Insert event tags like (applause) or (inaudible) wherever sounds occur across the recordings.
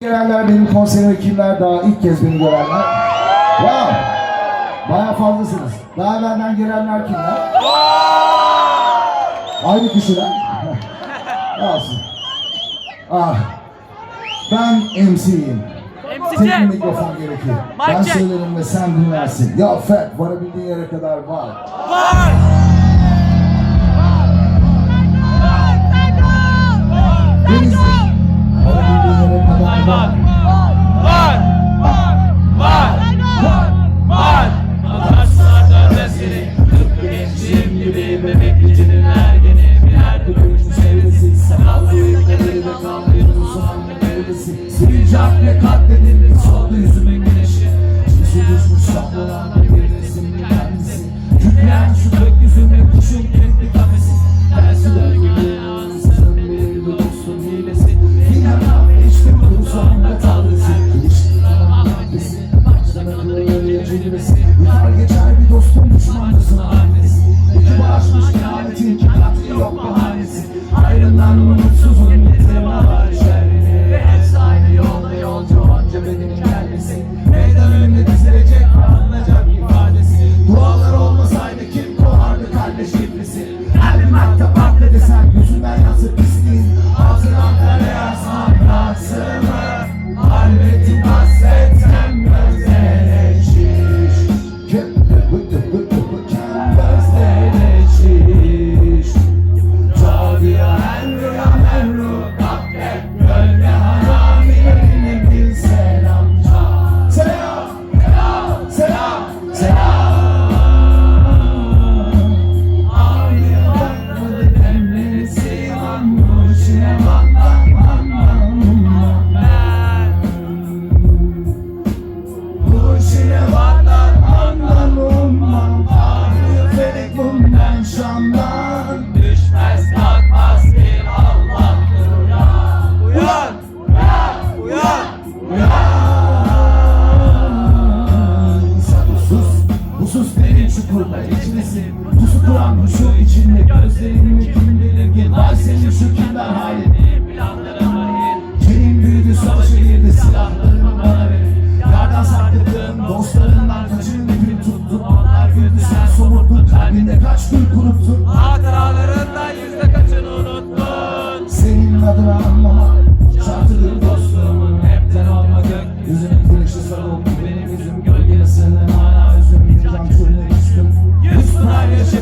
Gelenler benim konserime kimler daha ilk kez beni görenler. Wow. Baya fazlasınız. Daha benden gelenler kimler? Aynı kişiler. (laughs) Olsun. Ah. Ben MC'yim. MC Tek mikrofon gerekir. Mike Ben söylerim ve sen dinlersin. Ya Fat varabildiğin yere kadar var. Var. Gücünün ergeni Bir her dönüşün çevresi Sen aldığın kaderi ve kaldığın uzun neredesi Sivilce akle katledildi soldu yüzümün güneşi. Cinsi düşmüş şahlanan bir resimli kendisi. Kükreyen şu gökyüzüme kuşun kilitli kafesi. Tersi döngüle ansızın bir dostun hilesi. Bilemem içtim kursağımda tanrısı İlişkilerin maddesi Baştan akıllı cilvesi Yutar geçer bir dostun düşmanlısın annesi. İki bağışmış Ayrılan umutsuzun getirme var derin çukurda içmesin Pusu kuran bu şu içinde. Gözlerinin kim bilir ki? Var senin şu kindar halin Planlara mahir Senin büyüdü savaşa girdi silahlarını bana verin. Yardan sakladığın dostlarından kaçın ipini tuttun Onlar güldü sen somuttun kalbinde kaç gül kuruttun Hatıralarından yüzde kaçını unuttun? Senin adını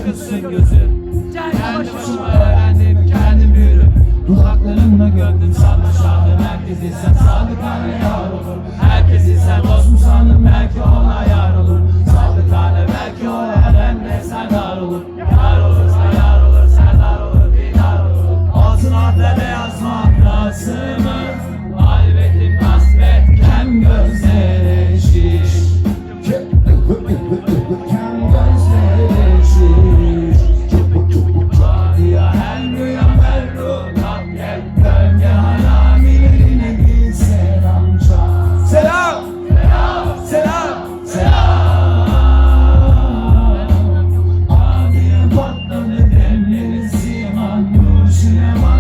yaşatırsın gözüm Kendi başıma öğrendim kendim büyüdüm. Dudaklarınla gördüm sandım şahım Herkesi sen sadıkane yar cinema.